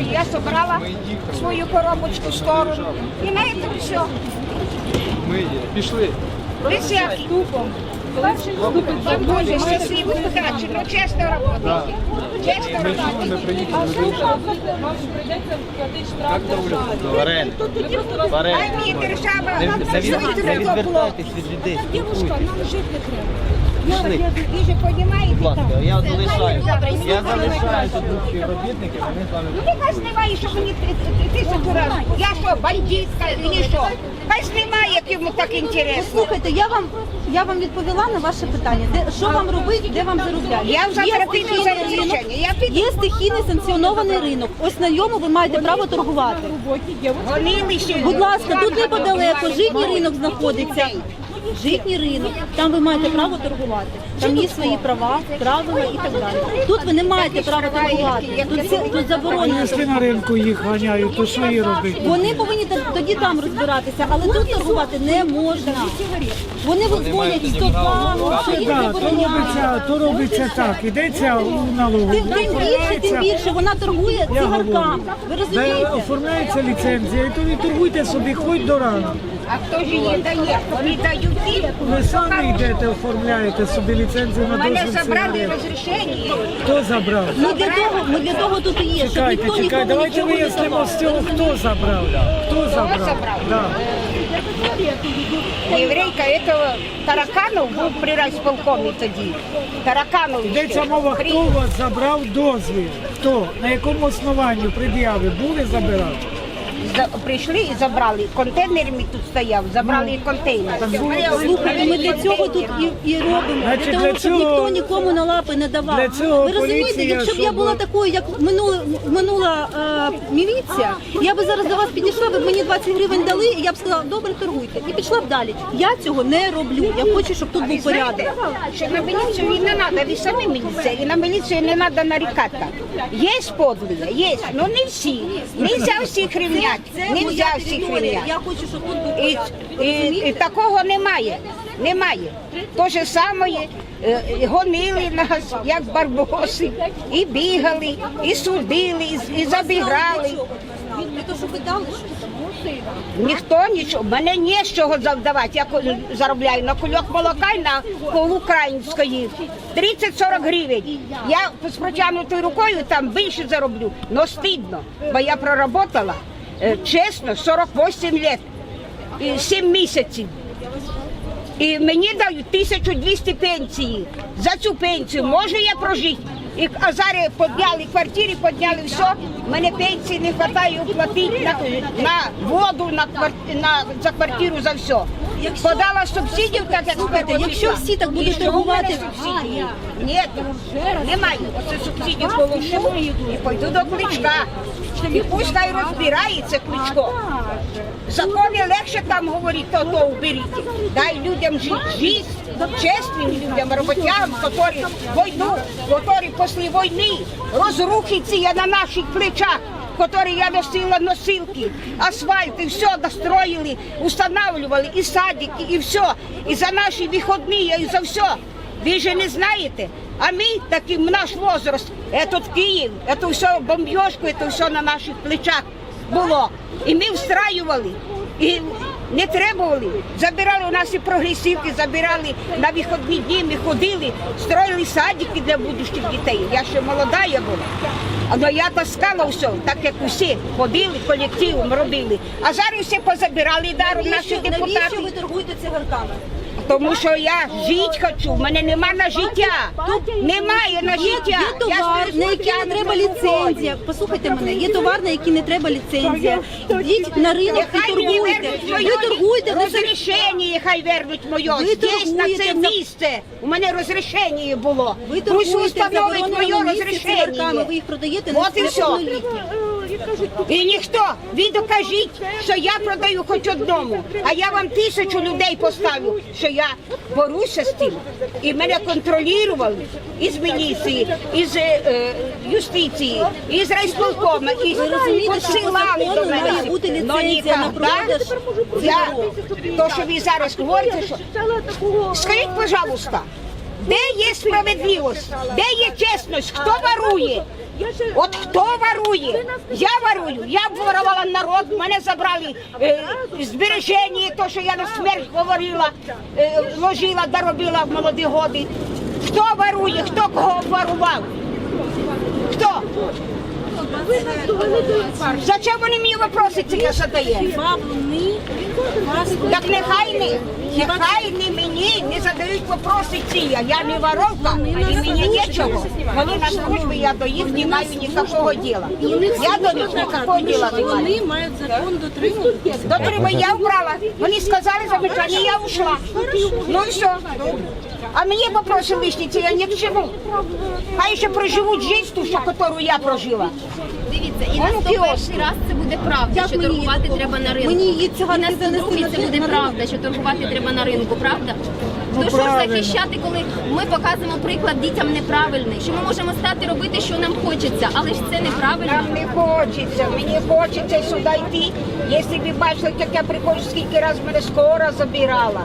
що я собрала свою коробочку в сторону. І на цьому все. Ми є. Пішли. Присядь. Вам дуже щасливо удачі, ну. Чесно Ми чули, работайте. ми ви вийшли. Вам прийдеться платити штраф державі. Держава. Дівушка, нам жити не треба. Пішли. Ви? Будь ласка, я залишаю. Я залишаю тут двох співробітників, вони з вами. Ну, нехай знімає, що мені ти- ти- тисячу разів. Я що, бандитка, і що? Хай знімає, як йому так інтересно. Слухайте, я вам я вам відповіла на ваше питання. Де що вам робити, де вам заробляти? Я завтра Є за стихійний ринок, рішення. Я піду. Є стихійний санкціонований ринок. Ось на ньому ви маєте право торгувати. Ще. Будь ласка, тут неподалеко житній ринок знаходиться. Житній ринок, там ви маєте право торгувати. Там є свої права, правила і так далі. Тут ви не маєте права торгувати. Тут, це, тут заборонено. Якщо на ринку їх ганяють, то що їй робити? Вони повинні т- тоді там розбиратися, але тут торгувати не можна. Вони дзвонять стопами, що їм Так, то забороняють. робиться, то робиться так. Ідеться у налогу. Тим, тим більше, тим більше вона торгує Я цигарками. Ви Де розумієте? оформляється ліцензія, і то ви торгуйте собі хоч до рана. А хто ж її дає? Вони дають ті. Ви самі йдете, оформляєте собі ліцензію на Мене дозвіл забрали розрішення. Хто забрав? Ми для того, ми для того тут і є, щоб Чекайте, ніхто чекайте, нікому давайте нічого не вияснимо давав. з цього, хто забрав. Хто забрав? забрав? Да. Єврейка этого Тараканов був при райсполкомі тоді. Тараканов ще. Йдеться мова, При- хто у вас забрав дозвіл? Хто? На якому основанні пред'яви були забирати? За- Прийшли і забрали. Контейнер мій тут стояв, забрали і контейнер. Слухайте, ми для цього тут і, і робимо. Значить, для того, для щоб цього- ніхто нікому на лапи не давав. для цього Ви розумієте, поліція, якщо б я щоб- була такою, як минула, минула е, міліція, я би зараз до вас підійшла, ви б мені 20 гривень дали, і я б сказала, добре, торгуйте. І пішла б далі. Я цього не роблю. Я хочу, щоб тут був порядок. Що на міліцію і не треба, ви самі міліція, і на міліцію не треба нарікати. Є подлі, є, ну не всі. Нельзя всіх рівняти, Це нельзя всіх територія. Я хочу, щоб тут був І, порядок. і, і такого немає. Немає. То же саме е, гонили нас, як барбоси, і бігали, і судили, і, і забіграли. Не то, що ви дали, що Ніхто нічого, мене не з чого завдавати. Я ко- заробляю на кульок молока і на пол української 30-40 гривень. Я з протягнутою рукою там більше зароблю, але стидно, бо я проработала чесно 48 років і 7 місяців. І мені дають 1200 пенсії. За цю пенсію можу я прожити. І, а зараз підняли квартири, підняли все. Мене пенсії не вистачає оплатити на, на воду, на, на, за квартиру, за все. Подала субсидію, так як Слухайте, якщо всі так будуть торгувати- субсидії? Ні, немає. Оце субсидію получу і пойду до кличка. І пусть хай розбирається кличко. Закони легше там говорити, то то уберіть. Дай людям жити жизнь, чесним людям, роботягам, які війну, які після війни розрухи ці є на наших плечах Які я носила носилки, асфальт, і все достроїли, устанавливали, і садики, і все. І за наші вихідні, і за все. Ви же не знаєте. А ми, такий наш возраст, этот Київ, это все бомбьошку, это все на наших плечах було. І ми встраювали. І не требували. Забирали у нас і прогресивки, забирали на вихідні дні, ми ходили, строїли садики для будущих дітей. Я ще молода я була. Але я таскала все, так як усі ходили, колективом робили. А зараз всі позабирали даром наші депутати. навіщо ви торгуєте цигарками? Тому що я жити хочу, в мене нема на життя. Немає на життя. є товар, на який не треба ліцензія. Послухайте мене, є товар, на який не треба ліцензія. Йдіть на ринок і торгуйте. Ви моє торгуйте, розрішення, хай вернуть моє. Здесь, на це місце. У мене розрішення було. ви торгуєте установить моє цигарками, ви їх продаєте на От і все. І ніхто, ви докажіть, що я продаю хоч одному, а я вам тисячу людей поставлю, що я борюся з тим. І мене контролювали із міліції, із е, юстиції, із райсполкома, і посилали до мене. Но ліцензія ніколи я, то, що ви зараз говорите, що скажіть, пожалуйста, де є справедливість, де є чесність, хто ворує? От хто ворує? Я ворую, я воровала народ, мене забрали е, збереження, то, що я на смерть говорила, е, ложила, доробила в молоді годи. Хто ворує, хто кого ворував? Хто? Зачем вони мені вопроси ці задають? Так нехай не, нехай не мені не задають вопроси ці. Я не воровка, і мені нічого. Вони на службі, я до їх не маю ніякого діла. Я до них ніякого діла не маю. Вони мають закон дотримуватися. Дотримай, я вбрала. Вони сказали замечання, я ушла. Ну і що? А мені вопроси лишні, це я не к чему. Хай ще проживуть життя, яку я прожила. Дивіться, і на Воно 101 раз це буде правда, Як що мені торгувати її- треба на ринку. мені її і цигарки на 102 на це буде правда, що торгувати треба на ринку, правда? То що ж правильно. захищати, коли ми показуємо приклад дітям неправильний, що ми можемо стати робити, що нам хочеться, але ж це неправильно. Нам не хочеться, мені хочеться сюди йти. Якщо б бачили, як я приходжу, скільки разів мене скоро забирала.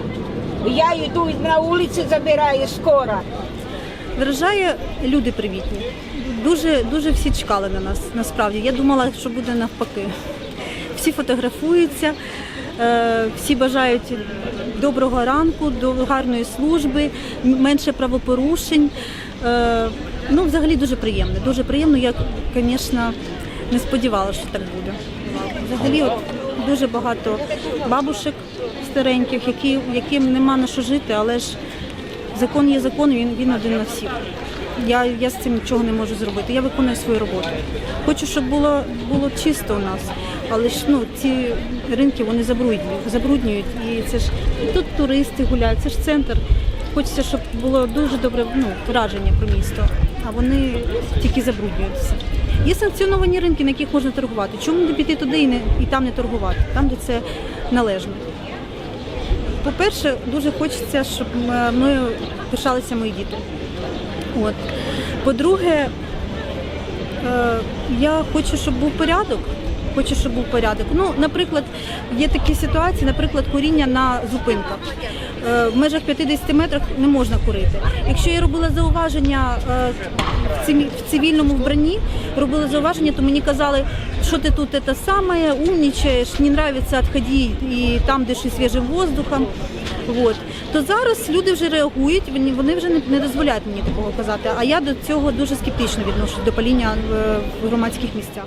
Я йду на вулиці забираю скоро. Вражає люди привітні. Дуже дуже всі чекали на нас. Насправді я думала, що буде навпаки. Всі фотографуються, е, всі бажають доброго ранку, до гарної служби, менше правопорушень. Е, Ну, взагалі дуже приємно. Дуже приємно. Я, звісно, не сподівалася, що так буде. Взагалі, от дуже багато бабушек стареньких, які, яким нема на що жити, але ж Закон є закон, він, він один на всіх. Я, я з цим нічого не можу зробити. Я виконую свою роботу. Хочу, щоб було, було чисто у нас. Але ж ну, ці ринки вони забруднюють, забруднюють. І це ж тут туристи гуляють, це ж центр. Хочеться, щоб було дуже добре ну, враження про місто, а вони тільки забруднюють все. Є санкціоновані ринки, на яких можна торгувати. Чому не піти туди і, не, і там не торгувати, там, де це належно. По-перше, дуже хочеться, щоб ми пишалися мої діти. От. По-друге, е, я хочу, щоб був порядок. Хочу, щоб був порядок. Ну, наприклад, є такі ситуації, наприклад, куріння на зупинках. Е, В межах 50 метрах не можна курити. Якщо я робила зауваження е, в цивільному вбранні, робила зауваження, то мені казали, що ти тут це саме, умнічаєш, не подобається, відходи і там диши свіжим воздухом. От. То зараз люди вже реагують, вони, вже не, дозволяють мені такого казати. А я до цього дуже скептично відношусь до паління в, в громадських місцях.